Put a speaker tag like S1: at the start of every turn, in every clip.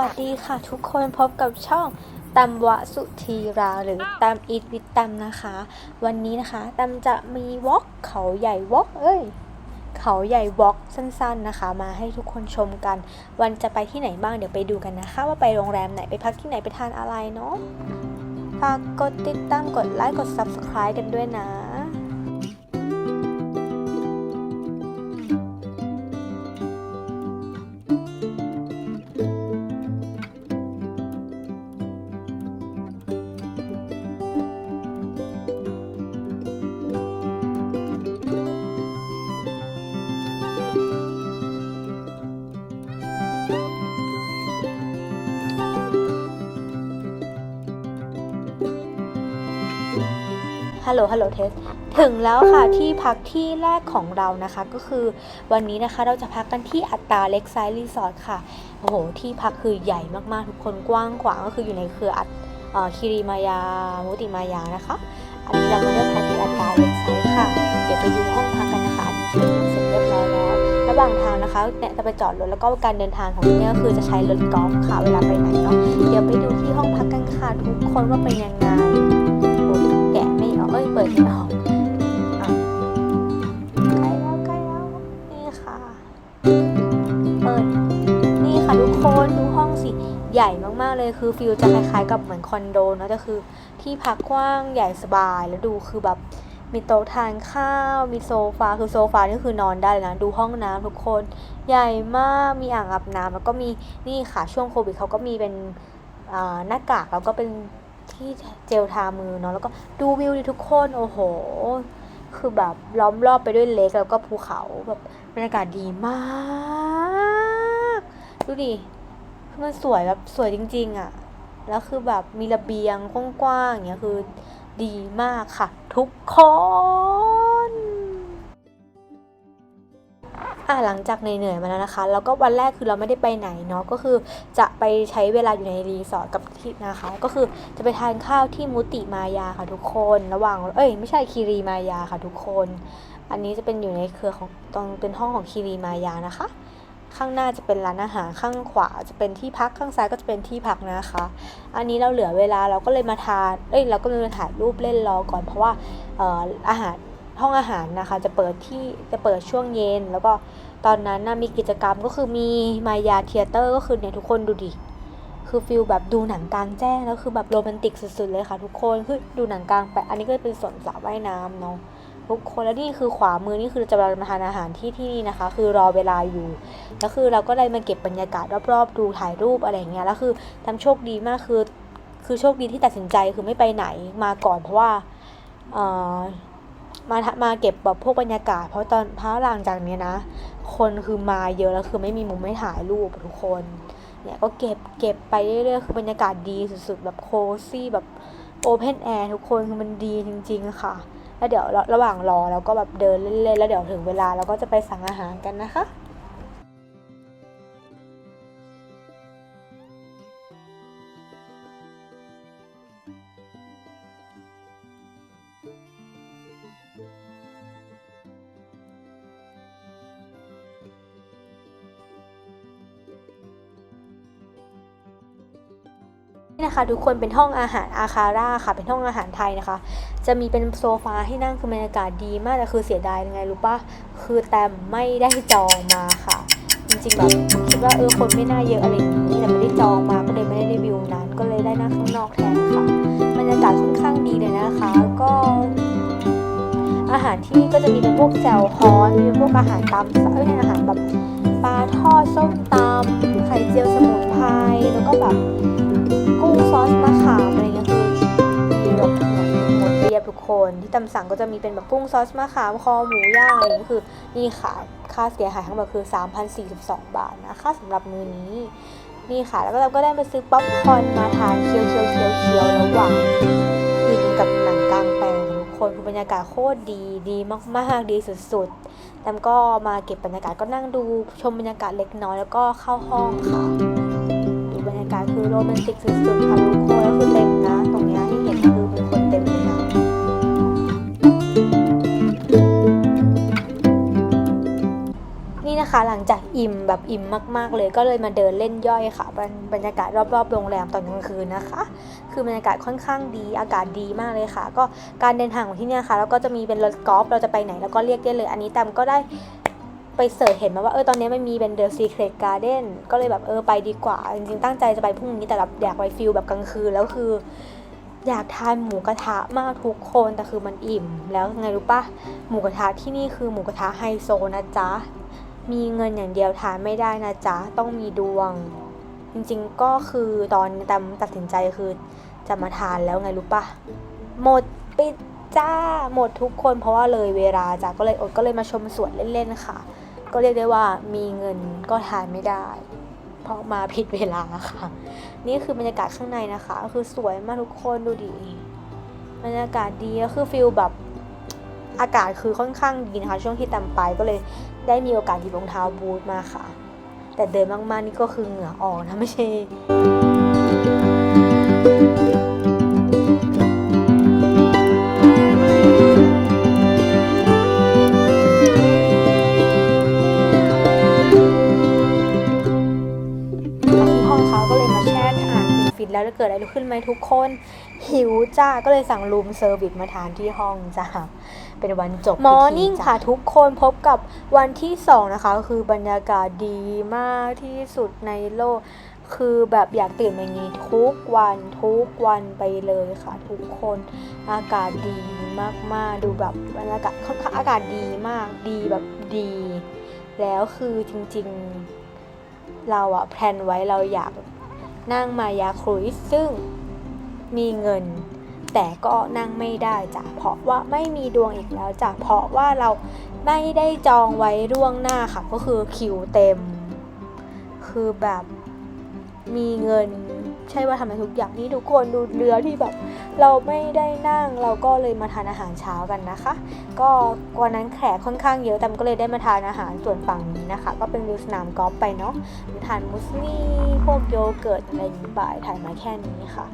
S1: วัสดีค่ะทุกคนพบกับช่องตำวะสุธีราหรือตำอีทวิตตำนะคะ วันนี้นะคะตำจะมีวอล์กเขาใหญ่วอล์กเอ้ย เขาใหญ่วอล์กสั้นๆนะคะ มาให้ทุกคนชมกัน วันจะไปที่ไหนบ้างเดี๋ยวไปดูกันนะคะ ว่าไปโรงแรมไหนไปพักที่ไหนไปทานอะไรเนาะฝากกดติดตามกดไลค์กด subscribe กันด้วยนะ ฮัลโหลฮัลโหลเทสถึงแล้วค่ะที่พักที่แรกของเรานะคะ ก็คือวันนี้นะคะเราจะพักกันที่อัตตาเล็กไซด์รีสอร์ทค่ะโอ้โหที่พักคือใหญ่มากๆ ทุกคนกว้างขวางก็คืออยู่ในเครืออัตคิริมายามุติมายานะคะ อันนี้เรามาเลือกพักที่อัตตาเล็กไซด์ค่ะ เดี๋ยวไปดูห้องพักกันนะคะเช็คนเสร็จเรียบร้อยแล้ว ระหว่างทางนะคะเนี่ยจะไปจอดรถแล้วก็การเดินทางของที่นี่ก็คือจะใช้รถกอล์ฟค่ะเวลาไปไหนเนาะเดี๋ยวไปดูที่ห้องพักกันค่ะทุกคนว่าเป็นยังไง ปิดออกใกล้แล้วใกล้แล้ว นี่ค่ะ เปิด นี่ค่ะทุกคนดูห้องสิใหญ่มากๆเลยคือฟิลจะคล้ายๆ กับเหมือนคอนโดเนอะแต่คือที่พักกว้างใหญ่สบายแล้วดูคือแบบมีโต๊ะทานข้าว มีโซฟา คือโซฟานี่คือนอนได้เลยนะ ดูห้องน้ำทุกคน ใหญ่มาก มีอ่างอาบน้ำแล้วก็มีนี่ค่ะช่วงโควิดเขาก็มีเป็นหน้ากากแล้วก็เป็น ที่เจลทามือเนาะแล้วก็ดูวิวดิทุกคนโอ้โห คือแบบล้อมรอบไปด้วยเลกแล้วก็ภูเขาแบบบรรยากาศดีมาก ดูดิคือมันสวยแบบสวยจริง ๆอะ่ะแล้วคือแบบมีระเบียงกว้างๆอย่างเงี้ยคือดีมากค่ะ ทุกคน อะหลังจากเหนื่อยๆมาแล้วนะคะ แล้วก็วันแรกคือเราไม่ได้ไปไหนเนาะก็คือจะไปใช้เวลาอยู่ในรีสอร์ทกับที่นะคะ ก็คือจะไปทานข้าวที่มุติมายาค่ะทุกคน ระหว่างเอ้ยไม่ใช่คีรีมายาค่ะทุกคน อันนี้จะเป็นอยู่ในเครือของตรงเป็นห้องของคีรีมายานะคะข้างหน้าจะเป็นร้านอาหารข้างขวาจะเป็นที่พักข้างซ้ายก็จะเป็นที่พักนะคะ อันนี้เราเหลือเวลาเราก็เลยมาทาน เอ้ยเราก็เลยมาถ่ายรูปเล่นรอก่อนเพราะว่าอออาหาร ห้องอาหารนะคะ จะเปิดที่จะเปิดช่วงเย็น แล้วก็ตอนนั้นนะมีกิจกรรมก็คือมีมายาเทเตอร์ก็คือเนี่ยทุกคนดูดิคือฟิลแบบดูหนังกลางแจ้งแล้วคือแบบโรแมนติกสุดๆเลยค่ะ ทุกคนคือดูหนังกลางแปะอันนี้ก็เป็นสวนสระว่ายน้ำเนาะทุกคนแล้วนี่คือขวามือนี่คือจะมาทานอาหารที่ที่นี่นะคะ คือรอเวลาอยู่แล้วคือเราก็ได้มาเก็บบรรยากาศรอบๆ ดูถ่ายรูปอะไรอย่างเงี้ยแล้วคือทำโชคดีมากคือ คือโชคดีที่ตัดสินใจคือไม่ไปไหนมาก่อนเพราะว่า มามาเก็บแบบพวกบรรยากาศ เพราะตอนพราะหลังจากเนี้ยนะ คนคือมาเยอะแล้วคือไม่มีมุมไม่ถ่ายรูปทุกคนเนี่ยก็เก็บเก็บไปเรื่อยๆคือบรรยากาศดีสุดๆ แบบโคซี่แบบโอเพนแอร์ทุกคนคือมันดีจริง ๆ ค่ะ แล้วเดี๋ยวระระหว่างรอเราก็แบบเดินเล่นๆแล้วเดี๋ยวถึงเวลาเราก็จะไปสั่งอาหารกันนะคะ นะคะทุกคนเป็นห้องอาหารอาคาร่าค่ะ เป็นห้องอาหารไทยนะคะ จะมีเป็นโซฟาให้นั่งคือบรรยากาศดีมากแต่คือเสียดายยังไงรู้ปะคือแตมไม่ได้จองมาค่ะ จริงๆแบบคิดว่าเออคนไม่น่าเยอะอะไรอย่างนี้แต่ไม่ได้จองมาก็เลยไม่ได้รีวิวนั้น ก็เลยได้นั่งข้างนอกแทนค่ะบรรยากาศค่อนข้างดีเลยนะคะ ก็อาหารที่นี่ก็จะมีเป็นพวกแซลฮอนมีเป็นพวกอาหารตามสั่งเอ้ยอาหารแบบปลาทอดส้มตำไข่เจียวสมุนไพรแล้วก็แบบ ซอสมะขามอะไรเงี้ยคือมีแบหมดเรียบทุกคนที่ตำสั่งก็จะมีเป็นแบบกุ้งซอสมะขามคอหมูย่างอะไรเงี้ยคือนี่ค่ะค่าเสียหายทั้งหมดคือ 3,042 บาทนะคะสำหรับมื้อนี้นี่ค่ะ แล้วก็เราก็ได้ไปซื้อป๊อปคอร์นมาทานเคี้ยวเคี้ยวเคี้ยวเคี้ยวระหว่างกินกับหนังกลางแปลงทุกคนคือบรรยากาศโคตรดีดีมากๆดีสุดๆแตมก็มาเก็บบรรยากาศก็นั่งดูชมบรรยากาศเล็กน้อยแล้วก็เข้าห้องค่ะ คือโรแมนติกสุดๆค่ะทุกคนแล้วคือเต็มนะ ตรงนี้ที่เห็นคือเป็นคนเต็มเลยนะนี่นะคะหลังจากอิ่มแบบอิ่มมาก ๆ เลยก็เลยมาเดินเล่นย่อยค่ะ บรรบรยากาศรอบๆโรงแรมตอนกลางคืนนะคะ คือบรรยากาศค่อนข้างดีอากาศดีมากเลยค่ะ ก็การเดินทางของที่นี่ค่ะ แล้วก็จะมีเป็นรถกอล์ฟเราจะไปไหนแล้วก็เรียกได้เลย อันนี้แตมก็ได้ ไปเสิร์ชเห็นมาว่าเออตอนนี้มันมีเป็น The Secret Garden ก็เลยแบบเออไปดีกว่า จริงๆตั้งใจจะไปพรุ่งนี้แต่แบบอยากไปฟิลแบบกลางคืนแล้วคือ อยากทานหมูกระทะมากทุกคนแต่คือมันอิ่ม แล้วไงรู้ปะหมูกระทะที่นี่คือหมูกระทะไฮโซนะจ๊ะมีเงินอย่างเดียวทานไม่ได้นะจ๊ะต้องมีดวง จริงๆก็คือตอนแตมตัดสินใจคือจะมาทานแล้วไงรู้ปะหมดปิดจ้าหมดทุกคนเพราะว่าเลยเวลาจ้ะก็เลยอดก็เลยมาชมสวนเล่นๆค่ะ ก็เรียกได้ว่ามีเงินก็ทานไม่ได้ เพราะมาผิดเวลาค่ะ นี่คือบรรยากาศข้างในนะคะก็คือสวยมากทุกคนดูดีบรรยากาศดีก็คือฟิลแบบอากาศคือค่อนข้างดีนะคะช่วงที่ตามไปก็เลยได้มีโอกาสหยิบรองเท้าบูทมาค่ะ แต่เดินมากๆนี่ก็คือเหงื่อออกนะไม่ใช่ ทุกคน หิวจ้าก็เลยสั่งรูมเซอร์วิสมาทานที่ห้องจ้าเป็นวันจบมอร์นิ่งค่ะทุกคนพบกับวันที่สองนะคะ คือบรรยากาศดีมากที่สุดในโลก คือแบบอยากตื่นอย่างนี้ทุกวันทุกวันไปเลยค่ะ ทุกคนอากาศดีมากๆ ดูแบบบรรยากาศค่อนข้างอากาศดีมากดีแบบดี แล้วคือจริงๆ เราอะแพลนไว้เราอยากนั่งมายาครูซซึ่ง มีเงิน แต่ก็นั่งไม่ได้จ้ะเพราะว่าไม่มีดวงอีกแล้วจ้ะเพราะว่าเราไม่ได้จองไว้ล่วงหน้าค่ะ ก็คือคิวเต็ม คือแบบมีเงินใช่ว่าทำอะไรทุกอย่างนี่ทุกคนดูเรือที่แบบ เราไม่ได้นั่งเราก็เลยมาทานอาหารเช้ากันนะคะ ก็วันนั้นแขกค่อนข้างเยอะแต่ก็เลยได้มาทานอาหารส่วนฝั่งนี้นะคะ ก็เป็นวิวสนามกอล์ฟไปเนาะทานมุสลี่พวกโยเกิร์ตอะไรบ่างนี้ไปถ่ายมาแค่นี้ค่ะ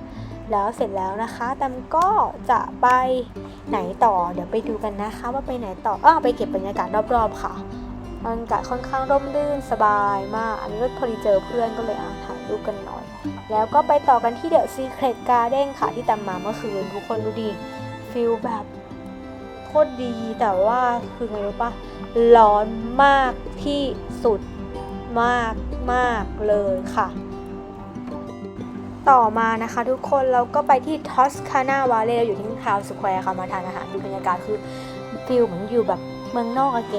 S1: แล้วเสร็จแล้วนะคะแตมก็จะไปไหนต่อ เดี๋ยวไปดูกันนะคะว่าไปไหนต่ออ้าวไปเก็บบรรยากาศรอบๆค่ะบรรยากาศค่อนข้างร่มรื่นสบายมาก อันนี้ก็พอดีเจอเพื่อนก็เลยอะถ่ายรูปกันหน่อย แล้วก็ไปต่อกันที่เดอะซีเครตการ์เด้นค่ะที่แตมมาเมื่อคืนทุกคนดูดีฟิลแบบโคตรดีแต่ว่าคือไงรู้ปะร้อนมากที่สุดมากมากเลยค่ะ ต่อมานะคะทุกคนเราก็ไปที่ทอสคานาวาเลอยู่ที่ทาวสแควร์ค่ะมาทานอาหารดูบรรยากาศคือฟิลเหมือนอยู่แบบเมืองนอกอะแก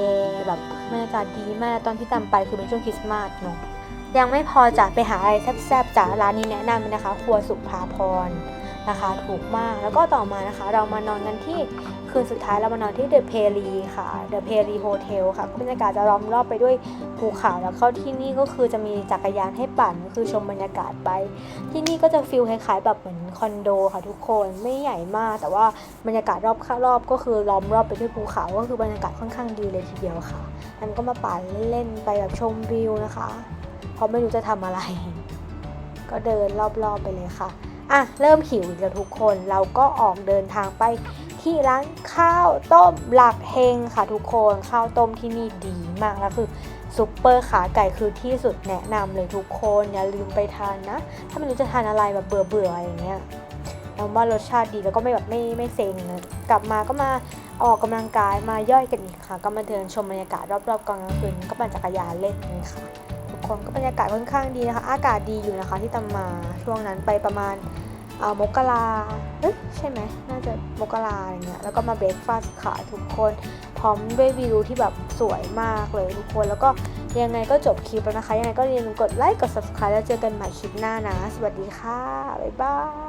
S1: แบบบรรยากาศดีมากตอนที่ตามไปคือเป็นช่วงคริสต์มาสเนาะยังไม่พอจะไปหาอะไรแซ่บๆจากร้านนี้แนะนำเลยนะคะ ครัวสุภาพร นะคะถูกมาก แล้วก็ต่อมานะคะ เรามานอนกันที่คืนสุดท้ายเรามานอนที่เดอะเพลีค่ะเดอะเพลีโฮเทลค่ะบรรยากาศจะล้อมรอบไปด้วยภูเขาแล้วก็ที่นี่ก็คือจะมีจักรยานให้ปั่นก็คือชมบรรยากาศไป ที่นี่ก็จะฟิลคล้ายๆ แบบเหมือนคอนโดค่ะทุกคนไม่ใหญ่มาก แต่ว่าบรรยากาศรอบข้างรอบก็คือล้อมรอบไปด้วยภูเขา ก็คือบรรยากาศค่อนข้างดีเลยทีเดียวค่ะนั้นก็มาปั่นเล่นๆไปแบบชมวิวนะคะเพราะไม่รู้จะทำอะไร ก็เดินรอบๆไปเลยค่ะ อะเริ่มหิวอีกแล้วทุกคนเราก็ออกเดินทางไปที่ร้านข้าวต้มหลักเฮงค่ะทุกคนข้าวต้มที่นี่ดีมากแล้วคือซุปเปอร์ขาไก่คือที่สุดแนะนำเลยทุกคนอย่าลืมไปทานนะ ถ้าไม่รู้จะทานอะไรแบบเบื่อเบื่อๆอย่างเงี้ยเราว่ารสชาติดีแล้วก็ไม่แบบไม่ไม่เซ็งนะกลับมาก็มาออกกำลังกายมาย่อยกันอีกค่ะ ก็มาเดินชมบรรยากาศรอบๆกลางคืนก็ปั่นจักรยานเล่นนี่ค่ะ คนก็บรรยากาศค่อนข้างดีนะคะ อากาศดีอยู่นะคะที่ตำมาช่วงนั้นไปประมาณอ่อมกราเอ้ยใช่ไหมน่าจะมกราอะไรเงี้ยแล้วก็มาเบรกฟาสต์ค่ะทุกคนพร้อมด้วยวิวที่แบบสวยมากเลยทุกคนแล้วก็ยังไงก็จบคลิปแล้วนะคะ ยังไงก็อย่าลืมกดไลค์กด subscribe แล้วเจอกันใหม่คลิปหน้านะ สวัสดีค่ะ บ๊ายบาย